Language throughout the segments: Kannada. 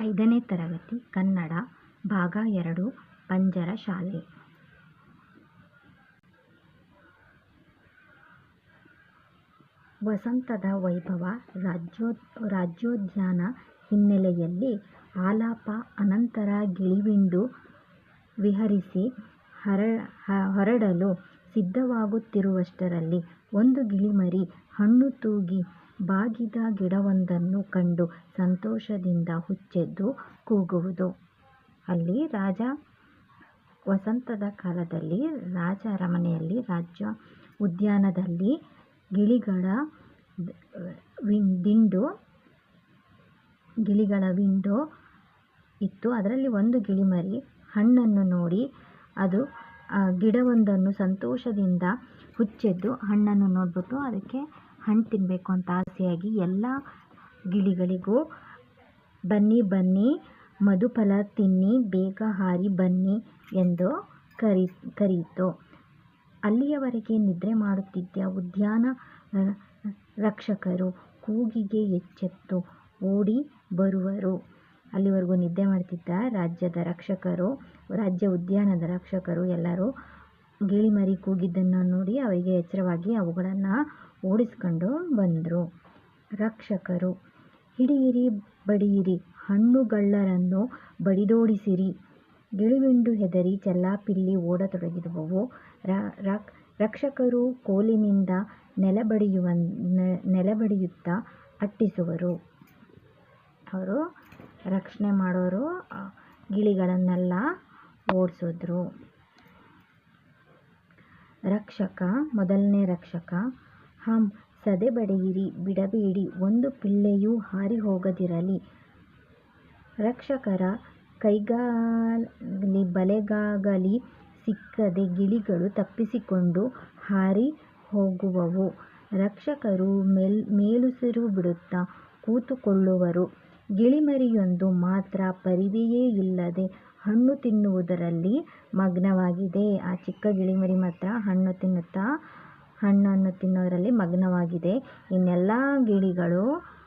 ಐದನೇ ತರಗತಿ, ಕನ್ನಡ, ಭಾಗ ಎರಡು, ಪಂಜರ ಶಾಲೆ. ವಸಂತದ ವೈಭವ, ರಾಜ್ಯೋ, ರಾಜ್ಯೋದ್ಯಾನ ಹಿನ್ನೆಲೆಯಲ್ಲಿ ಆಲಾಪ, ಅನಂತರ ಗಿಳಿವಿಂಡು ವಿಹರಿಸಿ ಹರ ಹೊರಡಲು ಸಿದ್ಧವಾಗುತ್ತಿರುವಷ್ಟರಲ್ಲಿ ಒಂದು ಗಿಳಿಮರಿ ಹಣ್ಣು ತೂಗಿ ಬಾಗಿದ ಗಿಡವೊಂದನ್ನು ಕಂಡು ಸಂತೋಷದಿಂದ ಹುಚ್ಚೆದ್ದು ಕೂಗುವುದು. ಅಲ್ಲಿ ರಾಜ ವಸಂತದ ಕಾಲದಲ್ಲಿ, ರಾಜ ಅರಮನೆಯಲ್ಲಿ, ರಾಜ್ಯ ಉದ್ಯಾನದಲ್ಲಿ ಗಿಳಿಗಳ ದಿಂಡು, ಗಿಳಿಗಳ ವಿಂಡೋ ಇತ್ತು. ಅದರಲ್ಲಿ ಒಂದು ಗಿಳಿಮರಿ, ಹಣ್ಣನ್ನು ನೋಡಿ ಅದು ಗಿಡವೊಂದನ್ನು ಸಂತೋಷದಿಂದ ಹುಚ್ಚೆದ್ದು ಹಣ್ಣನ್ನು ನೋಡಿಬಿಟ್ಟು ಅದಕ್ಕೆ ಹಣ್ಣು ತಿನ್ನಬೇಕು ಅಂತ ಆಸೆಯಾಗಿ ಎಲ್ಲ ಗಿಳಿಗಳಿಗೂ ಬನ್ನಿ ಬನ್ನಿ, ಮಧುಫಲ ತಿನ್ನಿ, ಬೇಗ ಹಾರಿ ಬನ್ನಿ ಎಂದು ಕರಿ ಕರೆಯಿತು. ಅಲ್ಲಿಯವರೆಗೆ ನಿದ್ರೆ ಮಾಡುತ್ತಿದ್ದ ಉದ್ಯಾನ ರಕ್ಷಕರು ಕೂಗಿಗೆ ಎಚ್ಚೆತ್ತು ಓಡಿ ಬರುವರು. ಅಲ್ಲಿವರೆಗೂ ನಿದ್ದೆ ಮಾಡ್ತಿದ್ದ ರಾಜ್ಯದ ರಕ್ಷಕರು, ರಾಜ್ಯ ಉದ್ಯಾನದ ರಕ್ಷಕರು ಎಲ್ಲರೂ ಗಿಳಿಮರಿ ಕೂಗಿದ್ದನ್ನು ನೋಡಿ ಅವರಿಗೆ ಎಚ್ಚರವಾಗಿ ಅವುಗಳನ್ನು ಓಡಿಸ್ಕೊಂಡು ಬಂದರು. ರಕ್ಷಕರು, ಹಿಡಿಯಿರಿ, ಬಡಿಯಿರಿ, ಹಣ್ಣುಗಳ್ಳರನ್ನು ಬಡಿದೋಡಿಸಿರಿ. ಗಿಳಿವಿಂಡು ಹೆದರಿ ಚೆಲ್ಲಾಪಿಲ್ಲಿ ಓಡತೊಡಗಿದವು. ರಕ್ಷಕರು ಕೋಲಿನಿಂದ ನೆಲಬಡಿಯುವ ನೆಲಬಡಿಯುತ್ತಾ ಅಟ್ಟಿಸುವರು. ಅವರು ರಕ್ಷಣೆ ಮಾಡೋರು ಗಿಳಿಗಳನ್ನೆಲ್ಲ ಓಡಿಸಿದ್ರು. ರಕ್ಷಕ, ಮೊದಲನೇ ರಕ್ಷಕ ಹಂ, ಸದೆ ಬಡಿಯಿರಿ, ಬಿಡಬೇಡಿ, ಒಂದು ಪಿಳ್ಳೆಯೂ ಹಾರಿಹೋಗದಿರಲಿ. ರಕ್ಷಕರ ಕೈಗಾಗಲಿ, ಬಲೆಗಾಗಲಿ ಸಿಕ್ಕದೆ ಗಿಳಿಗಳು ತಪ್ಪಿಸಿಕೊಂಡು ಹಾರಿ ಹೋಗುವವು. ರಕ್ಷಕರು ಮೇಲುಸಿರು ಬಿಡುತ್ತಾ ಕೂತುಕೊಳ್ಳುವರು. ಗಿಳಿಮರಿಯೊಂದು ಮಾತ್ರ ಪರಿವೆಯೇ ಇಲ್ಲದೆ ಹಣ್ಣು ತಿನ್ನುವುದರಲ್ಲಿ ಮಗ್ನವಾಗಿದೆ. ಆ ಚಿಕ್ಕ ಗಿಳಿಮರಿ ಮಾತ್ರ ಹಣ್ಣು ತಿನ್ನುತ್ತಾ, ಹಣ್ಣನ್ನು ತಿನ್ನೋದರಲ್ಲಿ ಮಗ್ನವಾಗಿದೆ. ಇನ್ನೆಲ್ಲ ಗಿಳಿಗಳು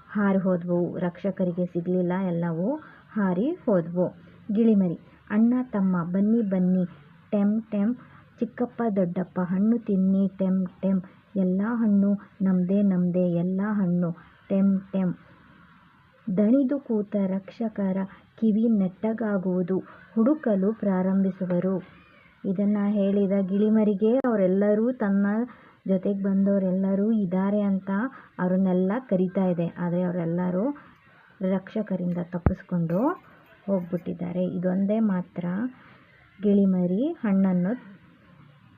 ಹಾರಿಹೋದವು. ರಕ್ಷಕರಿಗೆ ಸಿಗಲಿಲ್ಲ. ಎಲ್ಲವೂ ಹಾರಿ ಹೋದವು. ಗಿಳಿಮರಿ, ಅಣ್ಣ, ತಮ್ಮ, ಬನ್ನಿ ಬನ್ನಿ, ಟೆಂ ಟೆಂ, ಚಿಕ್ಕಪ್ಪ, ದೊಡ್ಡಪ್ಪ, ಹಣ್ಣು ತಿನ್ನಿ, ಟೆಂ ಟೆಂ, ಎಲ್ಲ ಹಣ್ಣು ನಮ್ಮದೇ ನಮ್ಮದೇ ಎಲ್ಲ ಹಣ್ಣು, ಟೆಂ ಟೆಂ ದಣಿದು ಕೂತ ರಕ್ಷಕರ ಕಿವಿ ನೆಟ್ಟಗಾಗುವುದು. ಹುಡುಕಲು ಪ್ರಾರಂಭಿಸುವರು. ಇದನ್ನು ಹೇಳಿದ ಗಿಳಿಮರಿಗೆ ಅವರೆಲ್ಲರೂ ತನ್ನ ಜೊತೆಗೆ ಬಂದವರೆಲ್ಲರೂ ಇದ್ದಾರೆ ಅಂತ ಅವರನ್ನೆಲ್ಲ ಕರಿತಾ ಇದೆ. ಆದರೆ ಅವರೆಲ್ಲರೂ ರಕ್ಷಕರಿಂದ ತಪ್ಪಿಸ್ಕೊಂಡು ಹೋಗ್ಬಿಟ್ಟಿದ್ದಾರೆ. ಇದೊಂದೇ ಮಾತ್ರ ಗಿಳಿಮರಿ ಹಣ್ಣನ್ನು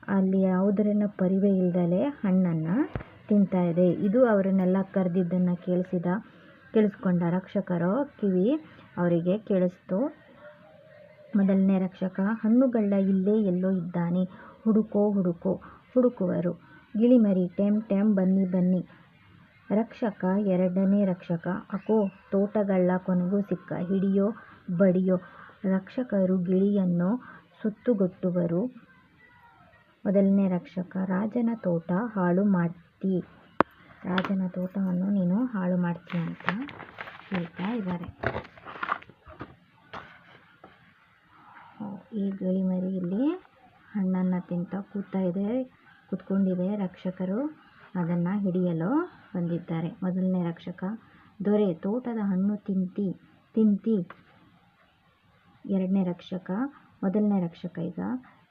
ಅಲ್ಲಿ ಯಾವುದರ ಪರಿವೆ ಇಲ್ಲದಲೇ ಹಣ್ಣನ್ನು ತಿಂತಾ ಇದೆ. ಇದು ಅವರನ್ನೆಲ್ಲ ಕರೆದಿದ್ದನ್ನು ಕೇಳಿಸಿದ ಕೇಳಿಸ್ಕೊಂಡ ರಕ್ಷಕರು ಕಿವಿ ಅವರಿಗೆ ಕೇಳಿಸ್ತು. ಮೊದಲನೇ ರಕ್ಷಕ, ಹಣ್ಣುಗಳ್ಳ ಇಲ್ಲೇ ಎಲ್ಲೋ ಇದ್ದಾನೆ ಹುಡುಕೋ ಹುಡುಕೋ, ಹುಡುಕುವರು. ಗಿಳಿಮರಿ ಟೆಮ್ ಟೆಮ್ ಬನ್ನಿ ಬನ್ನಿ. ರಕ್ಷಕ, ಎರಡನೇ ರಕ್ಷಕ, ಅಕೋ ತೋಟಗಳ ಕೊನೆಗೂ ಸಿಕ್ಕ ಹಿಡಿಯೋ, ಬಡಿಯೋ. ರಕ್ಷಕರು ಗಿಳಿಯನ್ನು ಸುತ್ತುಗಟ್ಟುವರು. ಮೊದಲನೇ ರಕ್ಷಕ, ರಾಜನ ತೋಟ ಹಾಳು ಮಾಡ್ತಿ ರಾಜನ ತೋಟವನ್ನು ನೀನು ಹಾಳು ಮಾಡ್ತೀಯ ಅಂತ ಹೇಳ್ತಾ ಇದ್ದಾರೆ. ಈ ಗಿಳಿಮರಿ ಇಲ್ಲಿ ಹಣ್ಣನ್ನು ತಿಂತಾ ಕೂತಾ ಇದೆ, ಕೂತ್ಕೊಂಡಿದೆ. ರಕ್ಷಕರು ಅದನ್ನು ಹಿಡಿಯಲು ಬಂದಿದ್ದಾರೆ. ಮೊದಲನೇ ರಕ್ಷಕ, ದೊರೆ, ತೋಟದ ಹಣ್ಣು ತಿಂತಿ ತಿಂತಿ. ಎರಡನೇ ರಕ್ಷಕ, ಮೊದಲನೇ ರಕ್ಷಕ ಈಗ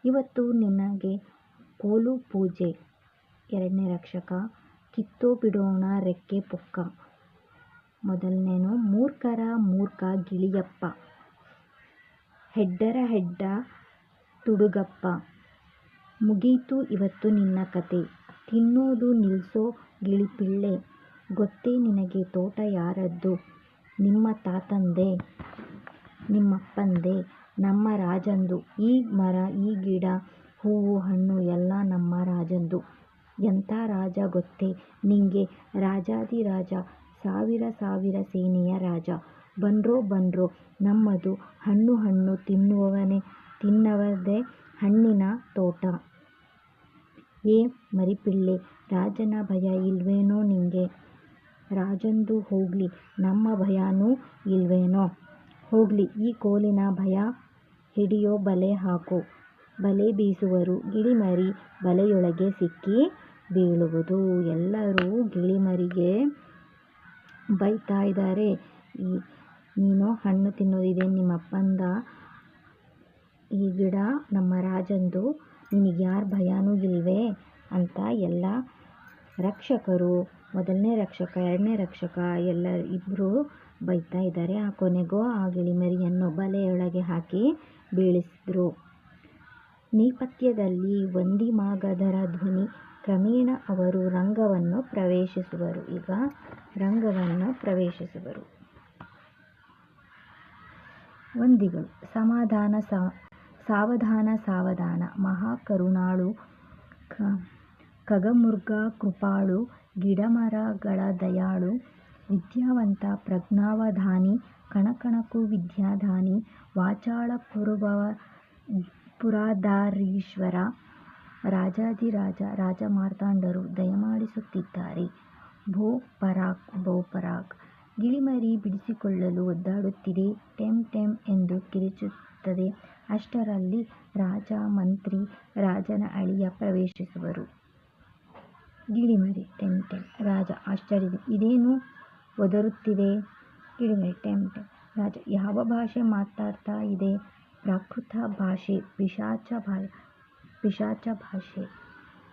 ಇವತ್ತು ನಿನಗೆ ಕೋಲು ಪೂಜೆ. ಎರಡನೇ ರಕ್ಷಕ ಕಿತ್ತೋ ಬಿಡೋಣ ರೆಕ್ಕೆ ಪೊಕ್ಕ. ಮೊದಲನೇನು, ಮೂರ್ಖರ ಮೂರ್ಖ ಗಿಳಿಯಪ್ಪ. ಹೆಡ್ಡರ ಹೆಡ್ಡ ತುಡುಗಪ್ಪ. ಮುಗೀತು ಇವತ್ತು ನಿನ್ನ ಕತೆ. ತಿನ್ನೋದು ನಿಲ್ಸೋ ಗಿಳಿಪಿಳ್ಳೆ. ಗೊತ್ತೇ ನಿನಗೆ ತೋಟ ಯಾರದ್ದು ನಿಮ್ಮ ತಾತಂದೆ. ನಿಮ್ಮಪ್ಪಂದೆ. ನಮ್ಮ ರಾಜಂದು ಈ ಮರ, ಈ ಗಿಡ, ಹೂವು, ಹಣ್ಣು ಎಲ್ಲ ನಮ್ಮ ರಾಜಂದು. ಎಂಥ ರಾಜ ಗೊತ್ತೇ ನಿಂಗೆ ರಾಜಾಧಿರಾಜ, ಸಾವಿರ ಸಾವಿರ ಸೇನೆಯ ರಾಜ. ಬನ್ರೋ ಬನ್ರೋ ನಮ್ಮದು ಹಣ್ಣು ಹಣ್ಣು ತಿನ್ನವದೇ ಹಣ್ಣಿನ ತೋಟ. ಏ ಮರಿಪಿಳ್ಳೆ, ರಾಜನ ಭಯ ಇಲ್ವೇನೋ ನಿಂಗೆ. ರಾಜಂದು ಹೋಗ್ಲಿ, ನಮ್ಮ ಭಯನೂ ಇಲ್ವೇನೋ. ಹೋಗ್ಲಿ, ಈ ಕೋಲಿನ ಭಯ ಹಿಡಿಯೋ ಬಲೆ ಹಾಕು ಬಲೆ ಬೀಸುವರು. ಗಿಳಿಮರಿ ಬಲೆಯೊಳಗೆ ಸಿಕ್ಕಿ ಬೀಳುವುದು. ಎಲ್ಲರೂ ಗಿಳಿಮರಿಗೆ ಬೈತಾ ಇದ್ದಾರೆ. ನೀನು ಹಣ್ಣು ತಿನ್ನೋದಿದೆ, ನಿಮ್ಮಪ್ಪಂದ ಈ ಗಿಡ ನಮ್ಮ ರಾಜಂದು. ನಿನಗೆ ಯಾರ ಭಯನೂ ಇಲ್ವೇ? ಅಂತ ಎಲ್ಲ ರಕ್ಷಕರು, ಮೊದಲನೇ ರಕ್ಷಕ, ಎರಡನೇ ರಕ್ಷಕ ಎಲ್ಲ ಇಬ್ಬರು ಬೈತಾ ಇದ್ದಾರೆ. ಆ ಕೊನೆಗೂ ಆ ಗಿಳಿಮರಿಯನ್ನು ಬಲೆಯೊಳಗೆ ಹಾಕಿ ಬೀಳಿಸಿದ್ರು. ನೇಪಥ್ಯದಲ್ಲಿ ವಂದಿಮಾಗಧರ ಧ್ವನಿ ಕ್ರಮೇಣ ಅವರು ರಂಗವನ್ನು ಪ್ರವೇಶಿಸುವರು. ಈಗ ರಂಗವನ್ನು ಪ್ರವೇಶಿಸುವರು. ವಂದಿಗಳು ಸಮಾಧಾನ ಸಾವಧಾನ ಸಾವಧಾನ ಮಹಾಕರುಣಾಳು ಖಗಮುರ್ಗ ಕೃಪಾಳು, ಗಿಡಮರಗಳ ದಯಾಳು, ವಿದ್ಯಾವಂತ ಪ್ರಜ್ಞಾವಧಾನಿ, ಕಣಕಣಕು ವಿದ್ಯಾಧಾನಿ, ವಾಚಾಳ ಪುರಭವ ಪುರಧಾರೀಶ್ವರ ರಾಜಾಧಿರಾಜ ರಾಜ ಮಾರ್ತಾಂಡರು ದಯಮಾಡಿಸುತ್ತಿದ್ದಾರೆ. ಭೋ ಪರಾಕ್ ಭೋ ಪರಾಕ್. ಗಿಳಿಮರಿ ಬಿಡಿಸಿಕೊಳ್ಳಲು ಒದ್ದಾಡುತ್ತಿದೆ. ಟೆಂ ಟೆಂ ಎಂದು ಕಿರುಚುತ್ತದೆ. ಅಷ್ಟರಲ್ಲಿ ರಾಜ, ಮಂತ್ರಿ, ರಾಜನ ಅಳಿಯ ಪ್ರವೇಶಿಸುವರು. ಗಿಳಿಮರಿ, ಟೆಂ ಟೆಂ. ರಾಜ ಆಶ್ಚರ್ಯ ಇದೇನು ಒದರುತ್ತಿದೆ? ಗಿಳಿಮರಿ, ಟೆಂ ಟೆಂ. ರಾಜ, ಯಾವ ಭಾಷೆ ಮಾತಾಡ್ತಾ ಇದೆ? ಪ್ರಾಕೃತ ಭಾಷೆ, ಪಿಶಾಚ ಭಾ ಪಿಶಾಚ ಭಾಷೆ,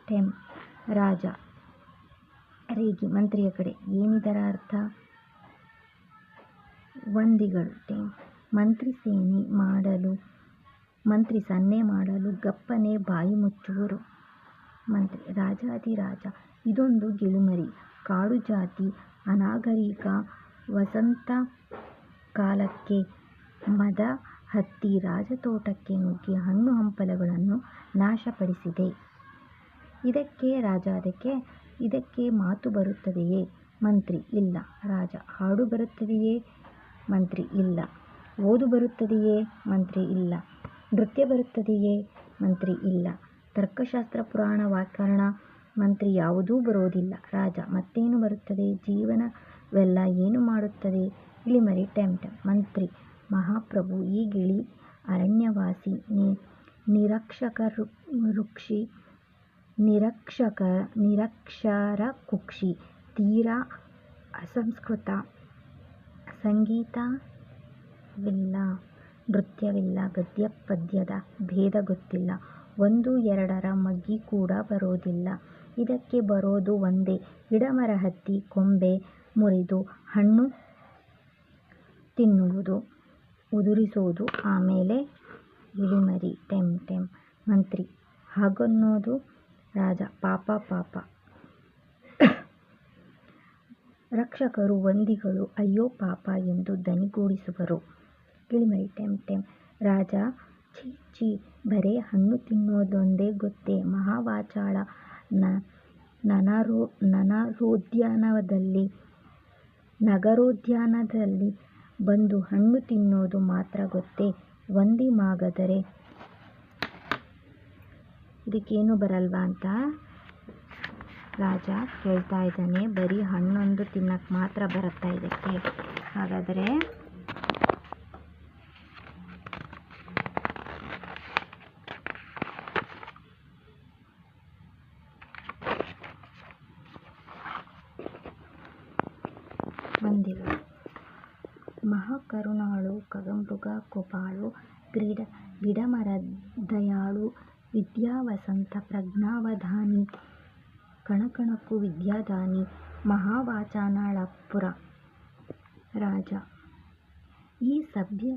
ಟೆಂ, ರಾಜ, ರೇಗಿ, ಮಂತ್ರಿಯ ಕಡೆ. ಏನಿದರ ಅರ್ಥ? ವಂದಿಗಳು, ಟೆಂ, ಮಂತ್ರಿ ಸೇನೆ ಮಾಡಲು, ಮಂತ್ರಿ ಸನ್ನೆ ಮಾಡಲು ಗಪ್ಪನೆ ಬಾಯಿ ಮುಚ್ಚುವರು. ಮಂತ್ರಿ ರಾಜಾಧಿರಾಜ ಇದೊಂದು ಗಿಳಿಮರಿ, ಕಾಡು ಜಾತಿ, ಅನಾಗರಿಕ ವಸಂತ ಕಾಲಕ್ಕೆ ಮದ ಹತ್ತಿ ರಾಜತೋಟಕ್ಕೆ ನುಗ್ಗಿ ಹಣ್ಣು ಹಂಪಲುಗಳನ್ನು ನಾಶಪಡಿಸಿದೆ. ಇದಕ್ಕೆ ರಾಜ ಅದಕ್ಕೆ, ಇದಕ್ಕೆ ಮಾತು ಬರುತ್ತದೆಯೇ? ಮಂತ್ರಿ, ಇಲ್ಲ. ರಾಜ, ಹಾಡು ಬರುತ್ತದೆಯೇ? ಮಂತ್ರಿ, ಇಲ್ಲ. ಓದು ಬರುತ್ತದೆಯೇ? ಮಂತ್ರಿ, ಇಲ್ಲ. ನೃತ್ಯ ಬರುತ್ತದೆಯೇ? ಮಂತ್ರಿ, ಇಲ್ಲ. ತರ್ಕಶಾಸ್ತ್ರ, ಪುರಾಣ, ವ್ಯಾಕರಣ, ಮಂತ್ರಿ ಯಾವುದೂ ಬರೋದಿಲ್ಲ ರಾಜ, ಮತ್ತೇನು ಬರುತ್ತದೆ? ಜೀವನವೆಲ್ಲ ಏನು ಮಾಡುತ್ತದೆ? ಇಳಿಮರಿ ಟೆಂ ಟೆಂ ಮಂತ್ರಿ ಮಹಾಪ್ರಭು ಈ ಗಿಳಿ ಅರಣ್ಯವಾಸಿ ನಿರಕ್ಷಕ ನಿರಕ್ಷರಕುಕ್ಷಿ, ತೀರಾ ಅಸಂಸ್ಕೃತ ಸಂಗೀತವಿಲ್ಲ ನೃತ್ಯವಿಲ್ಲ ಗದ್ಯ ಪದ್ಯದ ಭೇದ ಗೊತ್ತಿಲ್ಲ. ಒಂದು ಎರಡರ ಮಗ್ಗಿ ಕೂಡ ಬರೋದಿಲ್ಲ. ಇದಕ್ಕೆ ಬರೋದು ಒಂದೇ ಗಿಡಮರ ಹತ್ತಿ ಕೊಂಬೆ ಮುರಿದು ಹಣ್ಣು ತಿನ್ನುವುದು. ಉದುರಿಸೋದು, ಆಮೇಲೆ ಇಳಿಮರಿ ಟೆಂ ಟೆಂ, ಮಂತ್ರಿ. ಹಾಗನ್ನೋದು ರಾಜ, ಪಾಪ ಪಾಪ. ರಕ್ಷಕರು, ವಂದಿಗಳು, ಅಯ್ಯೋ, ಪಾಪ ಎಂದು ದನಿಗೂಡಿಸುವರು. ಇಳಿಮರಿ ಟೆಂ ಟೆಂ. ರಾಜ, ಛೀ ಛೀ, ಬರೇ ಹಣ್ಣು ತಿನ್ನೋದೊಂದೇ ಗೊತ್ತೇ. ಮಹಾವಾಚಾಳ ನನರೋ, ನನರೋದ್ಯಾನದಲ್ಲಿ, ನಗರೋದ್ಯಾನದಲ್ಲಿ ಬಂದು ಹಣ್ಣು ತಿನ್ನೋದು ಮಾತ್ರ ಗೊತ್ತೇ? ಒಂದಿ ಮಾಗದರೆ. ಇದಕ್ಕೇನು ಬರಲ್ವಾ ಅಂತ? ರಾಜ ಕೇಳ್ತಾ ಇದ್ದಾನೆ. ಬರೀ ಹಣ್ಣೊಂದು ತಿನ್ನಕ್ಕೆ ಮಾತ್ರ ಬರುತ್ತಾ ಇದಕ್ಕೆ? ಹಾಗಾದರೆ ವಂದಿಗಳು ಮಹಾಕರುಣಾಳು ಖಗಮೃಗ ಕೃಪಾಳು ಗಿಡಮರ ದಯಾಳು ವಿದ್ಯಾವಸಂತ, ಪ್ರಜ್ಞಾವಧಾನಿ, ಕಣಕಣಕು ವಿದ್ಯಾದಾನಿ, ಮಹಾವಾಚಾನಳಪುರ ರಾಜ. ಈ ಸಭ್ಯ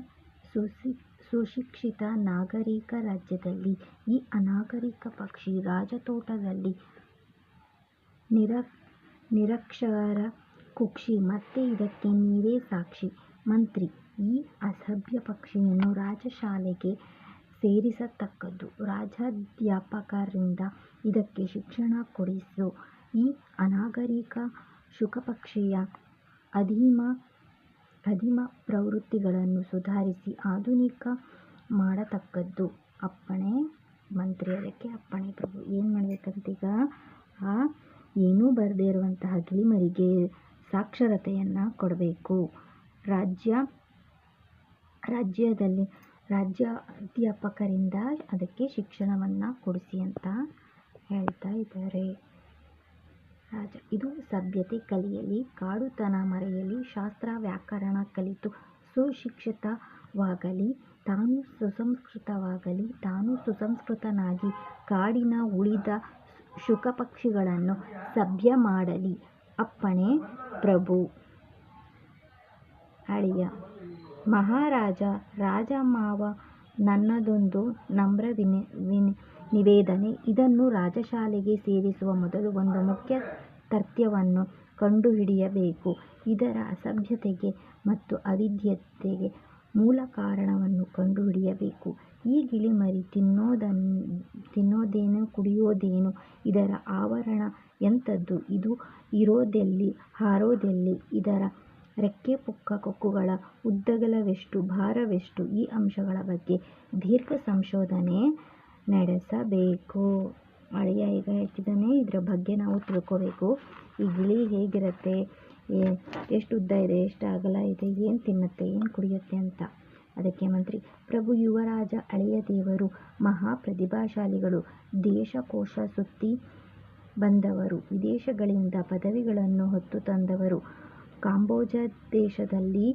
ಸುಶಿಕ್ಷಿತ ನಾಗರಿಕ ರಾಜ್ಯದಲ್ಲಿ ಈ ಅನಾಗರಿಕ ಪಕ್ಷಿ ರಾಜತೋಟದಲ್ಲಿ ನಿರ, ನಿರಕ್ಷರ ಕುಕ್ಷಿ. ಮತ್ತೆ ಇದಕ್ಕೆ ನೀವೇ ಸಾಕ್ಷಿ. ಮಂತ್ರಿ, ಈ ಅಸಭ್ಯ ಪಕ್ಷಿಯನ್ನು ರಾಜಶಾಲೆಗೆ ಸೇರಿಸತಕ್ಕದ್ದು ರಾಜ್ಯಾಧ್ಯಾಪಕರಿಂದ ಇದಕ್ಕೆ ಶಿಕ್ಷಣ ಕೊಡಿಸು. ಈ ಅನಾಗರಿಕ ಶುಕಪಕ್ಷಿಯ ಅಧೀಮ ಅಧೀಮ ಪ್ರವೃತ್ತಿಗಳನ್ನು ಸುಧಾರಿಸಿ ಆಧುನಿಕ ಮಾಡತಕ್ಕದ್ದು. ಅಪ್ಪಣೆ, ಮಂತ್ರಿ ಅದಕ್ಕೆ ಅಪ್ಪಣೆ ಪ್ರಭು. ಏನು ಮಾಡಬೇಕಂತೀಗ? ಆ, ಏನೂ ಬರದೇ ಇರುವಂತಹ ಗಿಳಿಮರಿಗೆ ಸಾಕ್ಷರತೆಯನ್ನು ಕೊಡಬೇಕು. ರಾಜ್ಯ, ರಾಜ್ಯದಲ್ಲಿ ರಾಜ್ಯ ಅಧ್ಯಾಪಕರಿಂದ ಅದಕ್ಕೆ ಶಿಕ್ಷಣವನ್ನು ಕೊಡಿಸಿ ಅಂತ ಹೇಳ್ತಾ ಇದ್ದಾರೆ. ರಾಜ, ಇದು ಸಭ್ಯತೆ ಕಲಿಯಲಿ, ಕಾಡುತನ ಮರೆಯಲಿ, ಶಾಸ್ತ್ರ ವ್ಯಾಕರಣ ಕಲಿತು ಸುಶಿಕ್ಷಿತವಾಗಲಿ, ತಾನು ಸುಸಂಸ್ಕೃತವಾಗಲಿ, ತಾನು ಸುಸಂಸ್ಕೃತನಾಗಿ ಕಾಡಿನ ಉಳಿದ ಶುಕಪಕ್ಷಿಗಳನ್ನು ಸಭ್ಯ ಮಾಡಲಿ. ಅಪ್ಪಣೆ, ಪ್ರಭು. ಅಳಿಯ. ಮಹಾರಾಜ, ರಾಜಮಾವ ನನ್ನದೊಂದು ನಮ್ರ ನಿವೇದನೆ. ಇದನ್ನು ರಾಜಶಾಲೆಗೆ ಸೇರಿಸುವ ಮೊದಲು ಒಂದು ಮುಖ್ಯ ತಥ್ಯವನ್ನು ಕಂಡುಹಿಡಿಯಬೇಕು. ಇದರ ಅಸಭ್ಯತೆಗೆ ಮತ್ತು ಅವಿದ್ಯತೆಗೆ ಮೂಲ ಕಾರಣವನ್ನು ಕಂಡುಹಿಡಿಯಬೇಕು. ಈ ಗಿಳಿಮರಿ ತಿನ್ನೋದೇನು, ಕುಡಿಯೋದೇನು, ಇದರ ಆವರಣ ಎಂಥದ್ದು? ಇದು ಇರೋದೆಲ್ಲಿ, ಹಾರೋದೆಲ್ಲಿ? ಇದರ ರೆಕ್ಕೆ ಪುಕ್ಕ ಕೊಕ್ಕುಗಳ ಉದ್ದಗಲವೆಷ್ಟು, ಭಾರವೆಷ್ಟು ಈ ಅಂಶಗಳ ಬಗ್ಗೆ ದೀರ್ಘ ಸಂಶೋಧನೆ ನಡೆಸಬೇಕು. ಅಳಿಯ ಈಗ ಹೇಳ್ತಿದ್ದಾನೆ ಇದರ ಬಗ್ಗೆ ನಾವು ತಿಳ್ಕೋಬೇಕು. ಈ ಗಿಳಿ ಹೇಗಿರುತ್ತೆ? ಎಷ್ಟು ಉದ್ದ ಇದೆ, ಎಷ್ಟು ಅಗಲ ಇದೆ, ಏನು ತಿನ್ನುತ್ತೆ, ಏನು ಕುಡಿಯುತ್ತೆ ಅಂತ. ಅದಕ್ಕೆ ಮಂತ್ರಿ, ಪ್ರಭು ಯುವರಾಜ ಅಳಿಯ ದೇವರು ಮಹಾ ಪ್ರತಿಭಾಶಾಲಿಗಳು ದೇಶಕೋಶ ಸುತ್ತಿ ಬಂದವರು, ವಿದೇಶಗಳಿಂದ ಪದವಿಗಳನ್ನು ಹೊತ್ತು ತಂದವರು ಕಾಂಬೋಜ ದೇಶದಲ್ಲಿ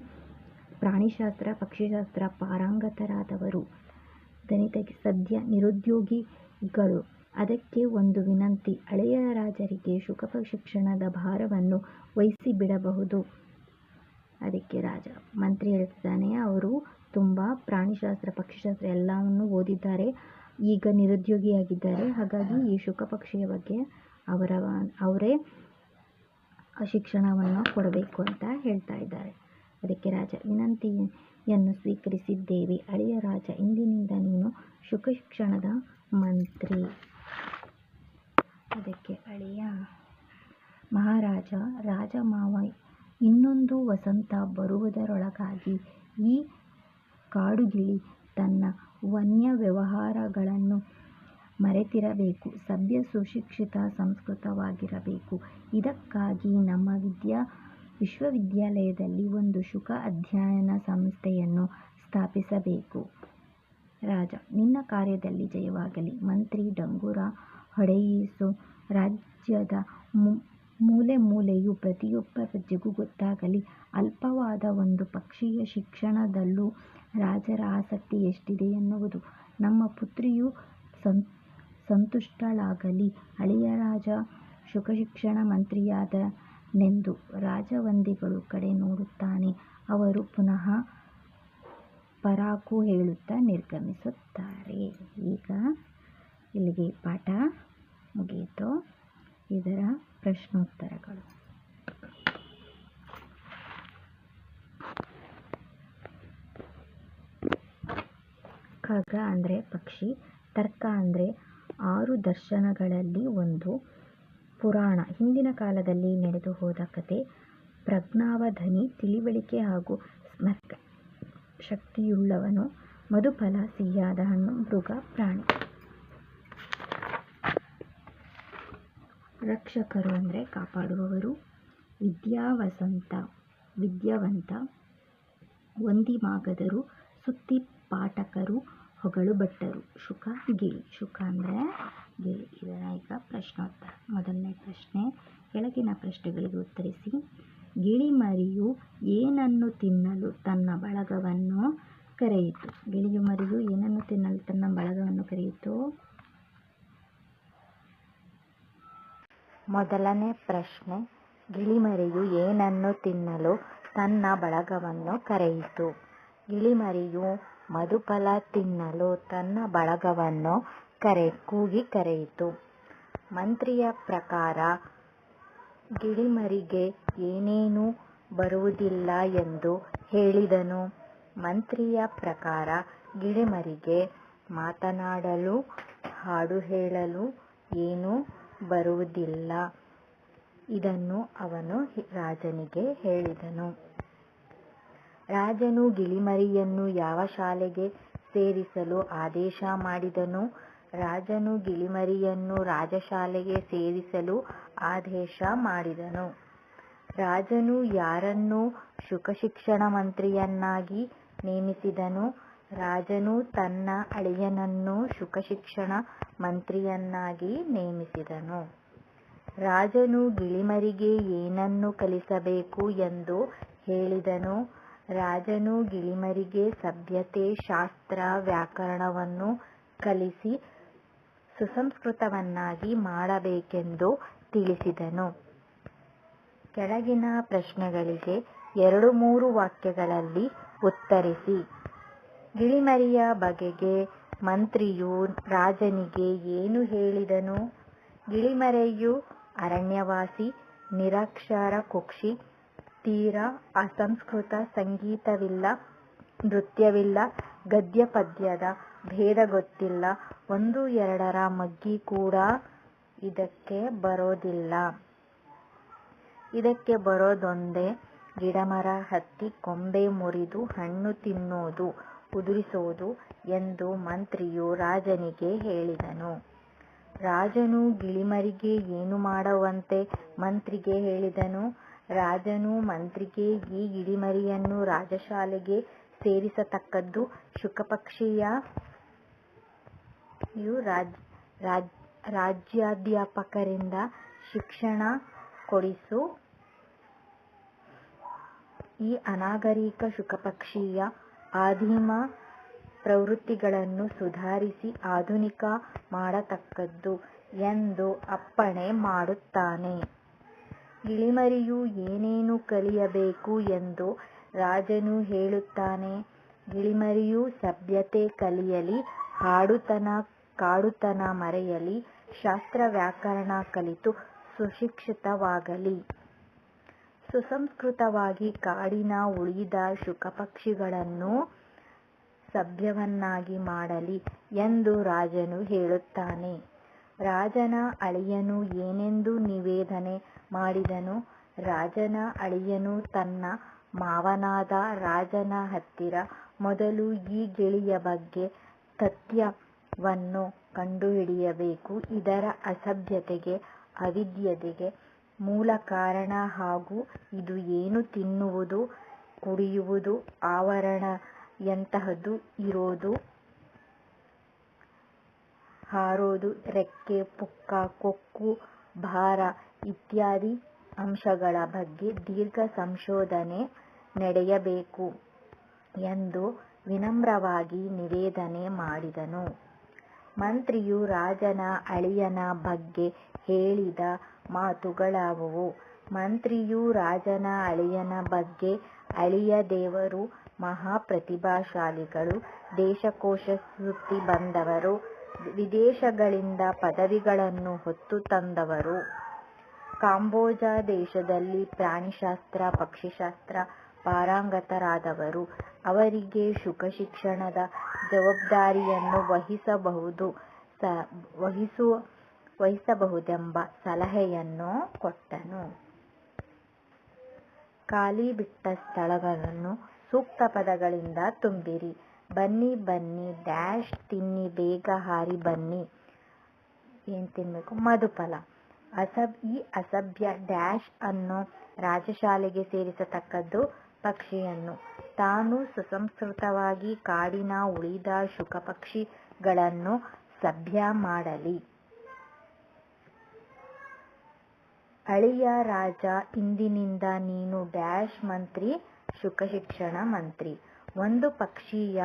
ಪ್ರಾಣಿಶಾಸ್ತ್ರ, ಪಕ್ಷಿಶಾಸ್ತ್ರ ಪಾರಂಗತರಾದವರು. ಸದ್ಯ ನಿರುದ್ಯೋಗಿಗಳು. ಅದಕ್ಕೆ ಒಂದು ವಿನಂತಿ, ಹಳೆಯ ರಾಜರಿಗೆ ಶುಕ ಶಿಕ್ಷಣದ ಭಾರವನ್ನು ವಹಿಸಿ ಬಿಡಬಹುದು ಅದಕ್ಕೆ ರಾಜ, ಮಂತ್ರಿ ಹೇಳ್ತಿದ್ದಾನೆ, ಅವರು ತುಂಬ ಪ್ರಾಣಿಶಾಸ್ತ್ರ, ಪಕ್ಷಿಶಾಸ್ತ್ರ ಎಲ್ಲವನ್ನು ಓದಿದ್ದಾರೆ. ಈಗ ನಿರುದ್ಯೋಗಿಯಾಗಿದ್ದಾರೆ. ಹಾಗಾಗಿ ಈ ಶುಕಪಕ್ಷಿಯ ಬಗ್ಗೆ ಅವರ, ಅವರೇ ಶಿಕ್ಷಣವನ್ನು ಕೊಡಬೇಕು ಅಂತ ಹೇಳ್ತಾ ಇದ್ದಾರೆ. ಅದಕ್ಕೆ ರಾಜ, ವಿನಂತಿಯನ್ನು ಸ್ವೀಕರಿಸಿದ್ದೇವೆ. ಅಳಿಯ ರಾಜ, ಇಂದಿನಿಂದ ನೀನು ಶುಕ ಶಿಕ್ಷಣದ ಮಂತ್ರಿ. ಅದಕ್ಕೆ ಅಳಿಯ ಮಹಾರಾಜ, ರಾಜ ಮಾವ, ಇನ್ನೊಂದು ವಸಂತ ಬರುವುದರೊಳಗಾಗಿ ಈ ಕಾಡುಗಿಳಿ ತನ್ನ ವನ್ಯ ವ್ಯವಹಾರಗಳನ್ನು ಮರೆತಿರಬೇಕು. ಸಭ್ಯ, ಸುಶಿಕ್ಷಿತ, ಸಂಸ್ಕೃತವಾಗಿರಬೇಕು. ಇದಕ್ಕಾಗಿ ನಮ್ಮ ವಿದ್ಯಾ, ವಿಶ್ವವಿದ್ಯಾಲಯದಲ್ಲಿ ಒಂದು ಶುಕ ಅಧ್ಯಯನ ಸಂಸ್ಥೆಯನ್ನು ಸ್ಥಾಪಿಸಬೇಕು. ರಾಜ, ನಿನ್ನ ಕಾರ್ಯದಲ್ಲಿ ಜಯವಾಗಲಿ. ಮಂತ್ರಿ ಡಂಗುರ ಹೊಡೆಯಿಸು. ರಾಜ್ಯದ ಮೂಲೆ ಮೂಲೆಯು ಪ್ರತಿಯೊಬ್ಬ ಪ್ರಜೆಗೂ ಗೊತ್ತಾಗಲಿ. ಅಲ್ಪವಾದ ಒಂದು ಪಕ್ಷೀಯ ಶಿಕ್ಷಣದಲ್ಲೂ ರಾಜರ ಆಸಕ್ತಿ ಎಷ್ಟಿದೆ ಎನ್ನುವುದು. ನಮ್ಮ ಪುತ್ರಿಯು ಸಂತುಷ್ಟಳಾಗಲಿ. ಅಳಿಯ ರಾಜ ಶುಕಶಿಕ್ಷಣ ಮಂತ್ರಿಯಾದನೆಂದು ರಾಜವಂದಿಗಳು ಕಡೆ ನೋಡುತ್ತಾನೆ. ಅವರು ಪುನಃ ಪರಾಕು ಹೇಳುತ್ತಾ ನಿರ್ಗಮಿಸುತ್ತಾರೆ. ಈಗ ಇಲ್ಲಿಗೆ ಪಾಠ ಮುಗಿಯಿತು. ಇದರ ಪ್ರಶ್ನೋತ್ತರಗಳು. ಖಗ ಅಂದರೆ ಪಕ್ಷಿ, ತರ್ಕ ಅಂದರೆ ಆರು ದರ್ಶನಗಳಲ್ಲಿ ಒಂದು ಪುರಾಣ. ಹಿಂದಿನ ಕಾಲದಲ್ಲಿ ನಡೆದು ಹೋದ ಕಥೆ ಪ್ರಜ್ಞಾವಧನಿ, ತಿಳಿವಳಿಕೆ ಹಾಗೂ ಸ್ಮರ್ಕ ಶಕ್ತಿಯುಳ್ಳವನು ಮಧುಫಲ ಸಿಹಿಯಾದ ಹಣ್ಣು, ಮೃಗ, ಪ್ರಾಣಿ. ರಕ್ಷಕರು ಅಂದರೆ ಕಾಪಾಡುವವರು, ವಿದ್ಯಾವಸಂತ, ವಿದ್ಯಾವಂತ ವಂದಿಮಾಗಧರು ಸುತ್ತಿ ಪಾಠಕರು ಹೊಗಳು ಭಟ್ಟರು ಶುಕ, ಗಿಳಿ. ಶುಕ ಅಂದರೆ ಗಿಳಿ. ಇದರ ಈಗ ಪ್ರಶ್ನೋತ್ತರ. ಮೊದಲನೇ ಪ್ರಶ್ನೆ, ಕೆಳಗಿನ ಪ್ರಶ್ನೆಗಳಿಗೆ ಉತ್ತರಿಸಿ. ಗಿಳಿಮರಿಯು ಏನನ್ನು ತಿನ್ನಲು ತನ್ನ ಬಳಗವನ್ನು ಕರೆಯಿತು? ಗಿಳಿಮರಿಯು ಏನನ್ನು ತಿನ್ನಲು ತನ್ನ ಬಳಗವನ್ನು ಕರೆಯಿತು? ಮೊದಲನೇ ಪ್ರಶ್ನೆ ಗಿಳಿಮರಿಯು ಏನನ್ನು ತಿನ್ನಲು ತನ್ನ ಬಳಗವನ್ನು ಕರೆಯಿತು? ಗಿಳಿಮರಿಯು ಮಧುಫಲ ತಿನ್ನಲು ತನ್ನ ಬಳಗವನ್ನು ಕರೆ, ಕೂಗಿ ಕರೆಯಿತು. ಮಂತ್ರಿಯ ಪ್ರಕಾರ, ಗಿಳಿಮರಿಗೆ ಏನೇನೂ ಬರುವುದಿಲ್ಲ ಎಂದು ಹೇಳಿದನು. ಮಂತ್ರಿಯ ಪ್ರಕಾರ, ಗಿಳಿಮರಿಗೆ ಮಾತನಾಡಲು, ಹಾಡು ಹೇಳಲು ಏನೂ ಬರುವುದಿಲ್ಲ. ಇದನ್ನು ಅವನು ರಾಜನಿಗೆ ಹೇಳಿದನು. ರಾಜನು ಗಿಳಿಮರಿಯನ್ನು ಯಾವ ಶಾಲೆಗೆ ಸೇರಿಸಲು ಆದೇಶ ಮಾಡಿದನು ರಾಜನು ಗಿಳಿಮರಿಯನ್ನು ರಾಜಶಾಲೆಗೆ ಸೇರಿಸಲು ಆದೇಶ ಮಾಡಿದನು ರಾಜನು ಯಾರನ್ನು ಶುಕಶಿಕ್ಷಣ ಮಂತ್ರಿಯನ್ನಾಗಿ ನೇಮಿಸಿದನು. ರಾಜನು ತನ್ನ ಅಳಿಯನನ್ನು ಶುಕಶಿಕ್ಷಣ ಮಂತ್ರಿಯನ್ನಾಗಿ ನೇಮಿಸಿದನು. ರಾಜನು ಗಿಳಿಮರಿಗೆ ಏನನ್ನು ಕಲಿಸಬೇಕು ಎಂದು ಹೇಳಿದನೋ ರಾಜನು ಗಿಳಿಮರಿಗೆ ಸಭ್ಯತೆ, ಶಾಸ್ತ್ರ, ವ್ಯಾಕರಣವನ್ನು ಕಲಿಸಿ ಸುಸಂಸ್ಕೃತವನ್ನಾಗಿ ಮಾಡಬೇಕೆಂದು ತಿಳಿಸಿದನು. ಕೆಳಗಿನ ಪ್ರಶ್ನೆಗಳಿಗೆ ಎರಡು ಮೂರು ವಾಕ್ಯಗಳಲ್ಲಿ ಉತ್ತರಿಸಿ. ಗಿಳಿಮರಿಯ ಬಗೆಗೆ ಮಂತ್ರಿಯು ರಾಜನಿಗೆ ಏನು ಹೇಳಿದನು? ಗಿಳಿಮರೆಯು ಅರಣ್ಯವಾಸಿ, ನಿರಕ್ಷರ ಕುಕ್ಷಿ, ತೀರಾ ಅಸಂಸ್ಕೃತ, ಸಂಗೀತವಿಲ್ಲ, ನೃತ್ಯವಿಲ್ಲ, ಗದ್ಯ ಪದ್ಯದ ಭೇದ ಗೊತ್ತಿಲ್ಲ, ಒಂದು ಎರಡರ ಮಗ್ಗಿ ಕೂಡ ಇದಕ್ಕೆ ಬರೋದಿಲ್ಲ. ಇದಕ್ಕೆ ಬರೋದೊಂದೇ ಗಿಡಮರ ಹತ್ತಿ ಕೊಂಬೆ ಮುರಿದು ಹಣ್ಣು ತಿನ್ನೋದು, ಉದುರಿಸೋದು ಎಂದು ಮಂತ್ರಿಯು ರಾಜನಿಗೆ ಹೇಳಿದನು. ರಾಜನು ಗಿಳಿಮರಿಗೆ ಏನು ಮಾಡುವಂತೆ ಮಂತ್ರಿಗೆ ಹೇಳಿದನು? ರಾಜನು ಮಂತ್ರಿಗೆ ಈ ಗಿಳಿಮರಿಯನ್ನು ರಾಜಶಾಲೆಗೆ ಸೇರಿಸತಕ್ಕದ್ದು. ಶುಕಪಕ್ಷಿಯು ರಾಜ್ಯಾಧ್ಯಾಪಕರಿಂದ ಶಿಕ್ಷಣ ಕೊಡಿಸು. ಈ ಅನಾಗರಿಕ ಶುಕಪಕ್ಷಿಯ ಆದಿಮ ಪ್ರವೃತ್ತಿಗಳನ್ನು ಸುಧಾರಿಸಿ ಆಧುನಿಕ ಮಾಡತಕ್ಕದ್ದು ಎಂದು ಅಪ್ಪಣೆ ಮಾಡುತ್ತಾನೆ. ಗಿಳಿಮರಿಯು ಏನೇನು ಕಲಿಯಬೇಕು ಎಂದು ರಾಜನು ಹೇಳುತ್ತಾನೆ? ಗಿಳಿಮರಿಯು ಸಭ್ಯತೆ ಕಲಿಯಲಿ, ಹಾಡುತನ ಕಾಡುತನ ಮರೆಯಲಿ, ಶಾಸ್ತ್ರ ವ್ಯಾಕರಣ ಕಲಿತು ಸುಶಿಕ್ಷಿತವಾಗಲಿ. ಸುಸಂಸ್ಕೃತವಾಗಿ ಕಾಡಿನ ಉಳಿದ ಶುಕಪಕ್ಷಿಗಳನ್ನು ಸಭ್ಯವನ್ನಾಗಿ ಮಾಡಲಿ ಎಂದು ರಾಜನು ಹೇಳುತ್ತಾನೆ. ರಾಜನ ಅಳಿಯನು ಏನೆಂದು ನಿವೇದನೆ ಮಾಡಿದನು? ರಾಜನ ಅಳಿಯನು ತನ್ನ ಮಾವನಾದ ರಾಜನ ಹತ್ತಿರ ಮೊದಲು ಈ ಗಿಳಿಯ ಬಗ್ಗೆ ತಥ್ಯವನ್ನು ಕಂಡುಹಿಡಿಯಬೇಕು. ಇದರ ಅಸಭ್ಯತೆಗೆ, ಅವಿದ್ಯತೆಗೆ ಮೂಲ ಕಾರಣ ಹಾಗೂ ಇದು ಏನು ತಿನ್ನುವುದು, ಕುಡಿಯುವುದು, ಆವರಣ ಎಂತಹದ್ದು, ಇರೋದು, ಹಾರೋದು, ರೆಕ್ಕೆ, ಪುಕ್ಕ, ಕೊಕ್ಕು, ಭಾರ ಇತ್ಯಾದಿ ಅಂಶಗಳ ಬಗ್ಗೆ ದೀರ್ಘ ಸಂಶೋಧನೆ ನಡೆಯಬೇಕು ಎಂದು ವಿನಮ್ರವಾಗಿ ನಿವೇದನೆ ಮಾಡಿದನು. ಮಂತ್ರಿಯು ರಾಜನ ಅಳಿಯನ ಬಗ್ಗೆ ಹೇಳಿದ ಮಾತುಗಳಾವುವು? ಮಂತ್ರಿಯು ರಾಜನ ಅಳಿಯನ ಬಗ್ಗೆ ಅಳಿಯ ದೇವರು ಮಹಾ ಪ್ರತಿಭಾಶಾಲಿಗಳು, ದೇಶಕೋಶ ಸುತ್ತಿ ಬಂದವರು, ವಿದೇಶಗಳಿಂದ ಪದವಿಗಳನ್ನು ಹೊತ್ತು ತಂದವರು, ಕಾಂಬೋಜ ದೇಶದಲ್ಲಿ ಪ್ರಾಣಿಶಾಸ್ತ್ರ, ಪಕ್ಷಿಶಾಸ್ತ್ರ ಪಾರಂಗತರಾದವರು, ಅವರಿಗೆ ಶುಕಶಿಕ್ಷಣದ ಜವಾಬ್ದಾರಿಯನ್ನು ವಹಿಸಬಹುದು ವಹಿಸಬಹುದೆಂಬ ಸಲಹೆಯನ್ನು ಕೊಟ್ಟನು. ಖಾಲಿ ಬಿಟ್ಟ ಸ್ಥಳಗಳನ್ನು ಸೂಕ್ತ ಪದಗಳಿಂದ ತುಂಬಿರಿ. ಬನ್ನಿ ಬನ್ನಿ ಡ್ಯಾಶ್ ತಿನ್ನಿ ಬೇಗ ಹಾರಿ ಬನ್ನಿ. ಮಧುಫಲ. ಈ ಅಸಭ್ಯ ಡ್ಯಾಶ್ ಅನ್ನು ರಾಜಶಾಲೆಗೆ ಸೇರಿಸತಕ್ಕದ್ದು. ಪಕ್ಷಿಯನ್ನು ತಾನು ಸುಸಂಸ್ಕೃತವಾಗಿ ಕಾಡಿನ ಉಳಿದ ಶುಕಪಕ್ಷಿಗಳನ್ನು ಸಭ್ಯ ಮಾಡಲಿ. ಅಳಿಯ ರಾಜ, ಇಂದಿನಿಂದ ನೀನು ಡ್ಯಾಶ್ ಮಂತ್ರಿ ಶುಕಶಿಕ್ಷಣ ಮಂತ್ರಿ. ಒಂದು ಪಕ್ಷಿಯ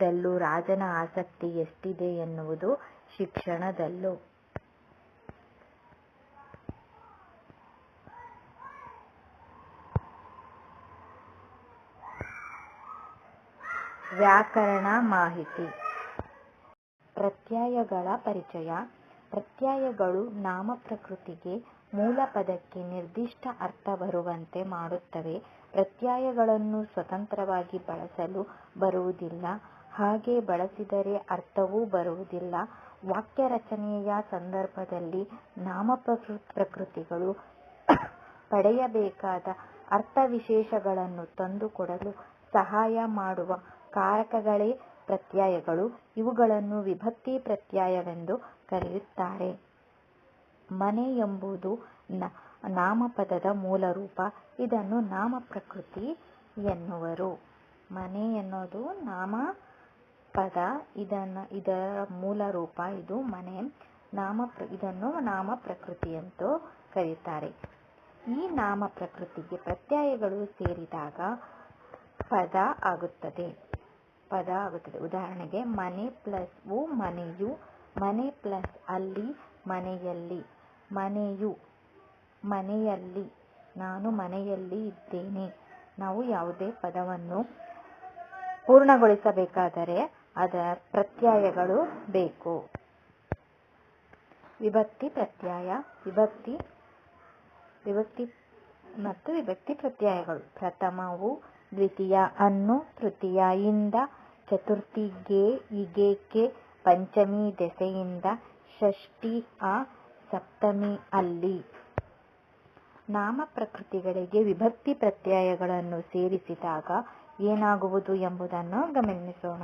ದಲ್ಲೂ ರಾಜನ ಆಸಕ್ತಿ ಎಷ್ಟಿದೆ ಎನ್ನುವುದು ಶಿಕ್ಷಣದಲ್ಲೂ. ವ್ಯಾಕರಣ ಮಾಹಿತಿ. ಪ್ರತ್ಯಯಗಳ ಪರಿಚಯ. ಪ್ರತ್ಯಯಗಳು ನಾಮ ಪ್ರಕೃತಿಗೆ ಮೂಲ ಪದಕ್ಕೆ ನಿರ್ದಿಷ್ಟ ಅರ್ಥ ಬರುವಂತೆ ಮಾಡುತ್ತವೆ. ಪ್ರತ್ಯಯಗಳನ್ನು ಸ್ವತಂತ್ರವಾಗಿ ಬಳಸಲು ಬರುವುದಿಲ್ಲ. ಹಾಗೆ ಬಳಸಿದರೆ ಅರ್ಥವೂ ಬರುವುದಿಲ್ಲ. ವಾಕ್ಯ ರಚನೆಯ ಸಂದರ್ಭದಲ್ಲಿ ನಾಮ ಪ್ರಕೃತಿಗಳು ಪಡೆಯಬೇಕಾದ ಅರ್ಥವಿಶೇಷಗಳನ್ನು ತಂದುಕೊಡಲು ಸಹಾಯ ಮಾಡುವ ಕಾರಕಗಳೇ ಪ್ರತ್ಯಯಗಳು. ಇವುಗಳನ್ನು ವಿಭಕ್ತಿ ಪ್ರತ್ಯಯವೆಂದು ಕರೆಯುತ್ತಾರೆ. ಮನೆ ಎಂಬುದು ನಾಮಪದದ ಮೂಲರೂಪ. ಇದನ್ನು ನಾಮಪ್ರಕೃತಿ ಎನ್ನುವರು. ಮನೆ ಎನ್ನೋದು ನಾಮ ಪದ ಇದನ್ನು, ಇದರ ಮೂಲ ರೂಪ ಇದು ಮನೆ, ನಾಮ ಇದನ್ನು ನಾಮ ಪ್ರಕೃತಿ ಎಂದು ಕರೆಯುತ್ತಾರೆ ಈ ನಾಮ ಪ್ರಕೃತಿಗೆ ಪ್ರತ್ಯಯಗಳು ಸೇರಿದಾಗ ಪದ ಆಗುತ್ತದೆ ಪದ ಆಗುತ್ತದೆ ಉದಾಹರಣೆಗೆ, ಮನೆ ಪ್ಲಸ್ ಉ ಮನೆಯು, ಮನೆ ಪ್ಲಸ್ ಅಲ್ಲಿ ಮನೆಯಲ್ಲಿ, ಮನೆಯು, ಮನೆಯಲ್ಲಿ, ನಾನು ಮನೆಯಲ್ಲಿ ಇದ್ದೇನೆ. ನಾವು ಯಾವುದೇ ಪದವನ್ನು ಪೂರ್ಣಗೊಳಿಸಬೇಕಾದರೆ ಅದರ ಪ್ರತ್ಯಯಗಳು ಬೇಕು. ವಿಭಕ್ತಿ ಪ್ರತ್ಯಯ, ವಿಭಕ್ತಿ ವಿಭಕ್ತಿ ಮತ್ತು ವಿಭಕ್ತಿ ಪ್ರತ್ಯಯಗಳು. ಪ್ರಥಮವು ದ್ವಿತೀಯ, ಅನ್ನು ತೃತೀಯ ಇಂದ ಚತುರ್ಥಿ ಈಗೇಕೆ ಪಂಚಮಿ ದೆಸೆಯಿಂದ ಷಷ್ಠಿ ಆ ಸಪ್ತಮಿ ಅಲ್ಲಿ ನಾಮ ಪ್ರಕೃತಿಗಳಿಗೆ ವಿಭಕ್ತಿ ಪ್ರತ್ಯಯಗಳನ್ನು ಸೇರಿಸಿದಾಗ ಏನಾಗುವುದು ಎಂಬುದನ್ನು ಗಮನಿಸೋಣ.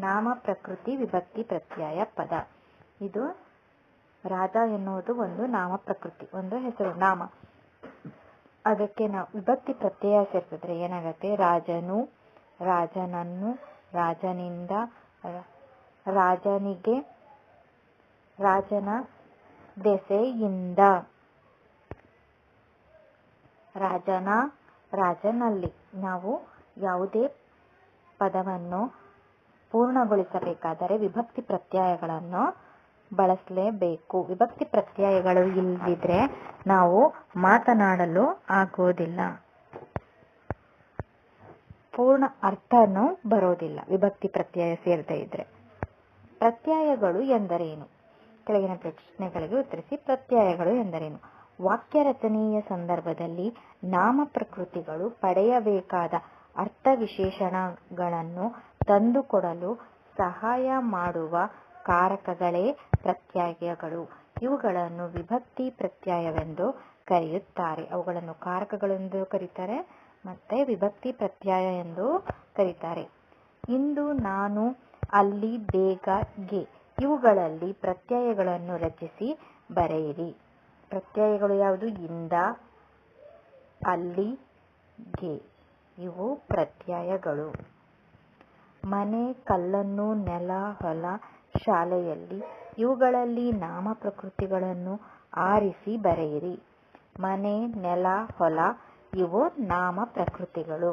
ನಾಮ ಪ್ರಕೃತಿ ವಿಭಕ್ತಿ ಪ್ರತ್ಯಯ ಪದ. ಇದು ರಾಜ ಎನ್ನುವುದು ಒಂದು ನಾಮ ಪ್ರಕೃತಿ ಒಂದು ಹೆಸರು, ನಾಮ. ಅದಕ್ಕೆ ನಾವು ವಿಭಕ್ತಿ ಪ್ರತ್ಯಯ ಸೇರಿಸಿದ್ರೆ ಏನಾಗತ್ತೆ? ರಾಜನು, ರಾಜನನ್ನು ರಾಜನಿಂದ ರಾಜನಿಗೆ ರಾಜನ ದೆಸೆಯಿಂದ. ರಾಜನ ರಾಜನಲ್ಲಿ ನಾವು ಯಾವುದೇ ಪದವನ್ನು ಪೂರ್ಣಗೊಳಿಸಬೇಕಾದರೆ ವಿಭಕ್ತಿ ಪ್ರತ್ಯಯಗಳನ್ನು ಬಳಸಲೇಬೇಕು. ವಿಭಕ್ತಿ ಪ್ರತ್ಯಯಗಳು ಇಲ್ಲದಿದ್ರೆ ನಾವು ಮಾತನಾಡಲು ಆಗೋದಿಲ್ಲ ಪೂರ್ಣ ಅರ್ಥನೂ ಬರೋದಿಲ್ಲ, ವಿಭಕ್ತಿ ಪ್ರತ್ಯಯ ಸೇರದೇ ಇದ್ರೆ. ಪ್ರತ್ಯಯಗಳು ಎಂದರೇನು? ಕೆಳಗಿನ ಪ್ರಶ್ನೆಗಳಿಗೆ ಉತ್ತರಿಸಿ, ಪ್ರತ್ಯಯಗಳು ಎಂದರೇನು? ವಾಕ್ಯ ರಚನೆಯ ಸಂದರ್ಭದಲ್ಲಿ ನಾಮ ಪ್ರಕೃತಿಗಳು ಪಡೆಯಬೇಕಾದ ಅರ್ಥ ವಿಶೇಷಣಗಳನ್ನು ತಂದುಕೊಡಲು ಸಹಾಯ ಮಾಡುವ ಕಾರಕಗಳೇ ಪ್ರತ್ಯಯಗಳು. ಇವುಗಳನ್ನು ವಿಭಕ್ತಿ ಪ್ರತ್ಯಯವೆಂದು ಕರೆಯುತ್ತಾರೆ. ಅವುಗಳನ್ನು ಕಾರಕಗಳೆಂದು ಕರೀತಾರೆ? ಮತ್ತೆ ವಿಭಕ್ತಿ ಪ್ರತ್ಯಯ ಎಂದು ಕರೀತಾರೆ. ಇಂದು ನಾನು, ಅಲ್ಲಿ, ಬೇಗ, ಗೆ ಇವುಗಳಲ್ಲಿ ಪ್ರತ್ಯಯಗಳನ್ನು ರಚಿಸಿ ಬರೆಯಿರಿ. ಪ್ರತ್ಯಯಗಳು ಯಾವುದು? ಇಂದ, ಅಲ್ಲಿ, ಗೆ. ಇವು ಪ್ರತ್ಯಯಗಳು. ಮನೆ, ಕಲ್ಲನ್ನು, ನೆಲ, ಹೊಲ, ಶಾಲೆಯಲ್ಲಿ ಇವುಗಳಲ್ಲಿ ನಾಮ ಪ್ರಕೃತಿಗಳನ್ನು ಆರಿಸಿ ಬರೆಯಿರಿ. ಮನೆ, ನೆಲ, ಹೊಲ ಇವು ನಾಮ ಪ್ರಕೃತಿಗಳು.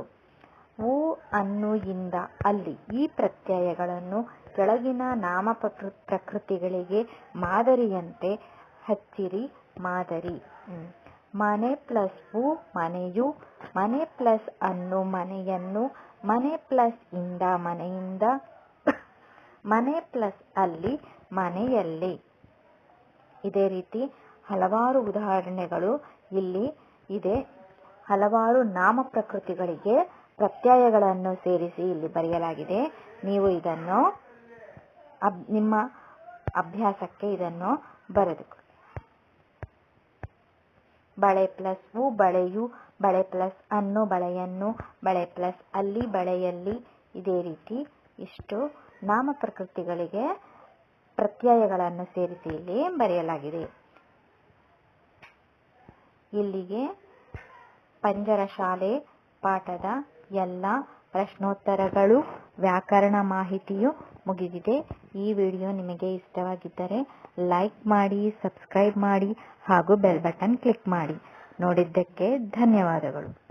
ಉ ಅನ್ನು ಇಂದ ಅಲ್ಲಿ ಈ ಪ್ರತ್ಯಯಗಳನ್ನು ಕೆಳಗಿನ ನಾಮ ಪ್ರಕೃತಿಗಳಿಗೆ ಮಾದರಿಯಂತೆ ಹಚ್ಚಿರಿ, ಮಾದರಿ. ಮನೆ ಪ್ಲಸ್ ಉ ಮನೆಯು, ಮನೆ ಪ್ಲಸ್ ಅನ್ನು ಮನೆಯನ್ನು, ಮನೆ ಪ್ಲಸ್ ಇಂದ ಮನೆಯಿಂದ, ಮನೆ ಪ್ಲಸ್ ಅಲ್ಲಿ ಮನೆಯಲ್ಲಿ. ಇದೇ ರೀತಿ ಹಲವಾರು ಉದಾಹರಣೆಗಳು ಇಲ್ಲಿ ಇದೆ. ಹಲವಾರು ನಾಮ ಪ್ರಕೃತಿಗಳಿಗೆ ಪ್ರತ್ಯಯಗಳನ್ನು ಸೇರಿಸಿ ಇಲ್ಲಿ ಬರೆಯಲಾಗಿದೆ. ನೀವು ಇದನ್ನು ನಿಮ್ಮ ಅಭ್ಯಾಸಕ್ಕೆ ಇದನ್ನು ಬರೆದು ಬಳೆ ಪ್ಲಸ್ ಉ ಬಳೆಯು ಬಳೆ ಪ್ಲಸ್ ಅನ್ನು ಬಳೆಯನ್ನು ಬಳೆ ಪ್ಲಸ್ ಅಲ್ಲಿ ಬಳೆಯಲ್ಲಿ ಇದೇ ರೀತಿ ಇಷ್ಟು ನಾಮ ಪ್ರಕೃತಿಗಳಿಗೆ ಪ್ರತ್ಯಯಗಳನ್ನು ಸೇರಿಸಿ ಇಲ್ಲಿ ಬರೆಯಲಾಗಿದೆ. ಇಲ್ಲಿಗೆ ಪಂಜರ ಶಾಲೆ ಪಾಠದ ಎಲ್ಲ ಪ್ರಶ್ನೋತ್ತರಗಳು, ವ್ಯಾಕರಣ ಮಾಹಿತಿಯು ಮುಗಿದಿದೆ. ಈ ವಿಡಿಯೋ ನಿಮಗೆ ಇಷ್ಟವಾಗಿದ್ದರೆ ಲೈಕ್ ಮಾಡಿ, ಸಬ್ಸ್ಕ್ರೈಬ್ ಮಾಡಿ ಹಾಗೂ ಬೆಲ್ ಬಟನ್ ಕ್ಲಿಕ್ ಮಾಡಿ. ನೋಡಿದ್ದಕ್ಕೆ ಧನ್ಯವಾದಗಳು.